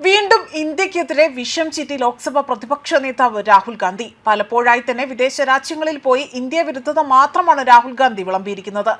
വീണ്ടും ഇന്ത്യക്കെതിരെ വിഷം ചീറ്റി ലോക്സഭ പ്രതിപക്ഷ നേതാവ് രാഹുൽ ഗാന്ധി. പലപ്പോഴായി തന്നെ വിദേശ രാജ്യങ്ങളിൽ പോയി ഇന്ത്യ വിരുദ്ധത മാത്രമാണ് രാഹുൽ ഗാന്ധി വിളമ്പിയിരിക്കുന്നത്.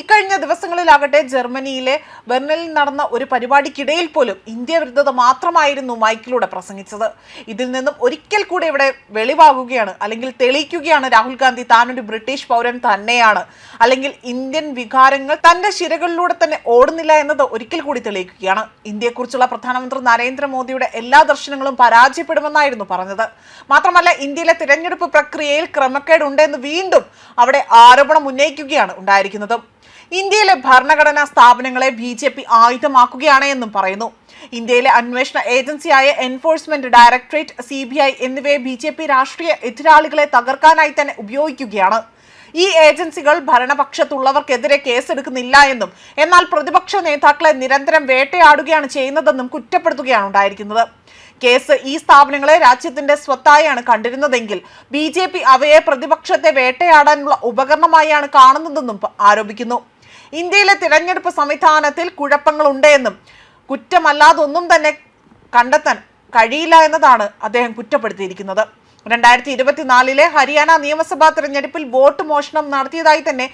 ഇക്കഴിഞ്ഞ ദിവസങ്ങളിലാകട്ടെ ജർമ്മനിയിലെ ബെർണലിൽ നടന്ന ഒരു പരിപാടിക്കിടയിൽ പോലും ഇന്ത്യ വിരുദ്ധത മാത്രമായിരുന്നു മൈക്കിലൂടെ പ്രസംഗിച്ചത്. ഇതിൽ നിന്നും ഒരിക്കൽ കൂടി ഇവിടെ വെളിവാകുകയാണ്. അല്ലെങ്കിൽ തെളിയിക്കുകയാണ് രാഹുൽ ഗാന്ധി താനൊരു ബ്രിട്ടീഷ് പൗരൻ തന്നെയാണ്. അല്ലെങ്കിൽ ഇന്ത്യൻ വികാരങ്ങൾ തന്റെ ശിരകളിലൂടെ തന്നെ ഓടുന്നില്ല എന്നത് ഒരിക്കൽ കൂടി തെളിയിക്കുകയാണ്. ഇന്ത്യയെക്കുറിച്ചുള്ള പ്രധാനമന്ത്രി നരേന്ദ്രമോദിയുടെ എല്ലാ ദർശനങ്ങളും പരാജയപ്പെടുമെന്നായിരുന്നു പറഞ്ഞത്. മാത്രമല്ല ഇന്ത്യയിലെ തിരഞ്ഞെടുപ്പ് പ്രക്രിയയിൽ ക്രമക്കേട് ഉണ്ടെന്ന് വീണ്ടും അവിടെ ആരോപണം ഉന്നയിക്കുകയാണ് ഉണ്ടായിരിക്കുന്നത്. ഇന്ത്യയിലെ ഭരണഘടനാ സ്ഥാപനങ്ങളെ ബി ജെ പി ആയുധമാക്കുകയാണ് എന്നും പറയുന്നു. ഇന്ത്യയിലെ അന്വേഷണ ഏജൻസിയായ enforcement directorate C B I എന്നിവയെ ബി ജെ പി രാഷ്ട്രീയ എതിരാളികളെ തകർക്കാനായി തന്നെ ഉപയോഗിക്കുകയാണ്. ഈ ഏജൻസികൾ ഭരണപക്ഷത്തുള്ളവർക്കെതിരെ കേസെടുക്കുന്നില്ല എന്നും എന്നാൽ പ്രതിപക്ഷ നേതാക്കളെ നിരന്തരം വേട്ടയാടുകയാണ് ചെയ്യുന്നതെന്നും കുറ്റപ്പെടുത്തുകയാണ് ഉണ്ടായിരിക്കുന്നത്. കേസ് ഈ സ്ഥാപനങ്ങളെ രാജ്യത്തിന്റെ സ്വത്തായാണ് കണ്ടിരുന്നതെങ്കിൽ ബി ജെ പി അവയെ പ്രതിപക്ഷത്തെ വേട്ടയാടാനുള്ള ഉപകരണമായാണ് കാണുന്നതെന്നും ആരോപിക്കുന്നു. ഇന്ത്യയിലെ തിരഞ്ഞെടുപ്പ് സംവിധാനത്തിൽ കുഴപ്പങ്ങളുണ്ടെന്നും കുറ്റമല്ലാതൊന്നും തന്നെ കണ്ടെത്താൻ കഴിയില്ല എന്നതാണ് അദ്ദേഹം കുറ്റപ്പെടുത്തിയിരിക്കുന്നത്. രണ്ടായിരത്തി ഇരുപത്തിനാലിലെ ഹരിയാന നിയമസഭാ തെരഞ്ഞെടുപ്പിൽ വോട്ട് മോഷണം നടത്തിയതായി തന്നെ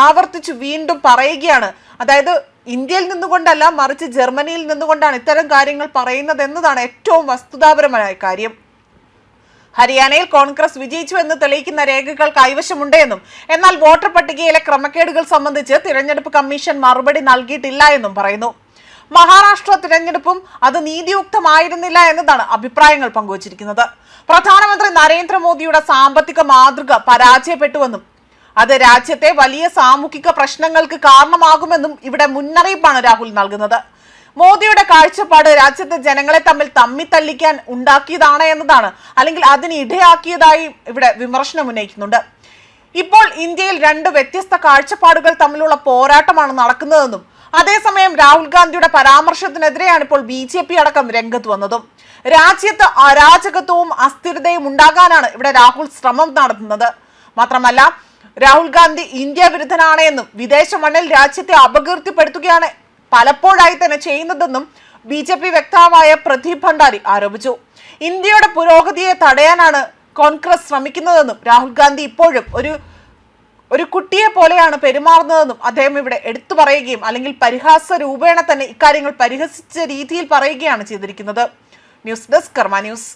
ആവർത്തിച്ച് വീണ്ടും പറയുകയാണ്. അതായത് ഇന്ത്യയിൽ നിന്നുകൊണ്ടല്ല മറിച്ച് ജർമ്മനിയിൽ നിന്നുകൊണ്ടാണ് ഇത്തരം കാര്യങ്ങൾ പറയുന്നത് എന്നതാണ് ഏറ്റവും വസ്തുതാപരമായ കാര്യം. ഹരിയാനയിൽ കോൺഗ്രസ് വിജയിച്ചു എന്ന് തെളിയിക്കുന്ന രേഖകൾ കൈവശമുണ്ട് എന്നും എന്നാൽ വോട്ടർ പട്ടികയിലെ ക്രമക്കേടുകൾ സംബന്ധിച്ച് തിരഞ്ഞെടുപ്പ് കമ്മീഷൻ മറുപടി നൽകിയിട്ടില്ല എന്നും പറയുന്നു. മഹാരാഷ്ട്ര തിരഞ്ഞെടുപ്പും അത് നീതിയുക്തമായിരുന്നില്ല എന്നതാണ് അഭിപ്രായങ്ങൾ പങ്കുവച്ചിരിക്കുന്നത്. പ്രധാനമന്ത്രി നരേന്ദ്രമോദിയുടെ സാമ്പത്തിക മാതൃക പരാജയപ്പെട്ടുവെന്നും അത് രാജ്യത്തെ വലിയ സാമൂഹിക പ്രശ്നങ്ങൾക്ക് കാരണമാകുമെന്നും ഇവിടെ മുന്നറിയിപ്പാണ് രാഹുൽ നൽകുന്നത്. മോദിയുടെ കാഴ്ചപ്പാട് രാജ്യത്തെ ജനങ്ങളെ തമ്മിൽ തമ്മിത്തല്ലിക്കാൻ ഉണ്ടാക്കിയതാണ് എന്നതാണ് അല്ലെങ്കിൽ അതിനിടയാക്കിയതായി ഇവിടെ വിമർശനം ഉന്നയിക്കുന്നുണ്ട്. ഇപ്പോൾ ഇന്ത്യയിൽ രണ്ട് വ്യത്യസ്ത കാഴ്ചപ്പാടുകൾ തമ്മിലുള്ള പോരാട്ടമാണ് നടക്കുന്നതെന്നും അതേസമയം രാഹുൽ ഗാന്ധിയുടെ പരാമർശത്തിനെതിരെയാണ് ഇപ്പോൾ ബി ജെ പി അടക്കം രംഗത്ത് വന്നതും. രാജ്യത്ത് അരാജകത്വവും അസ്ഥിരതയും ഉണ്ടാകാനാണ് ഇവിടെ രാഹുൽ ശ്രമം നടത്തുന്നത്. മാത്രമല്ല രാഹുൽ ഗാന്ധി ഇന്ത്യ വിരുദ്ധനാണ് എന്നും വിദേശ മണ്ണിൽ രാജ്യത്തെ അപകീർത്തിപ്പെടുത്തുകയാണ് പലപ്പോഴായി തന്നെ ചെയ്യുന്നതെന്നും ബി ജെ പി വക്താവായ പ്രദീപ് ഭണ്ഡാരി ആരോപിച്ചു. ഇന്ത്യയുടെ പുരോഗതിയെ തടയാനാണ് കോൺഗ്രസ് ശ്രമിക്കുന്നതെന്നും രാഹുൽ ഗാന്ധി ഇപ്പോഴും ഒരു ഒരു കുട്ടിയെ പോലെയാണ് പെരുമാറുന്നതെന്നും അദ്ദേഹം ഇവിടെ എടുത്തു പറയുകയും അല്ലെങ്കിൽ പരിഹാസ രൂപേണ തന്നെ ഇക്കാര്യങ്ങൾ പരിഹസിച്ച രീതിയിൽ പറയുകയാണ് ചെയ്തിരിക്കുന്നത്. News desk Karma news.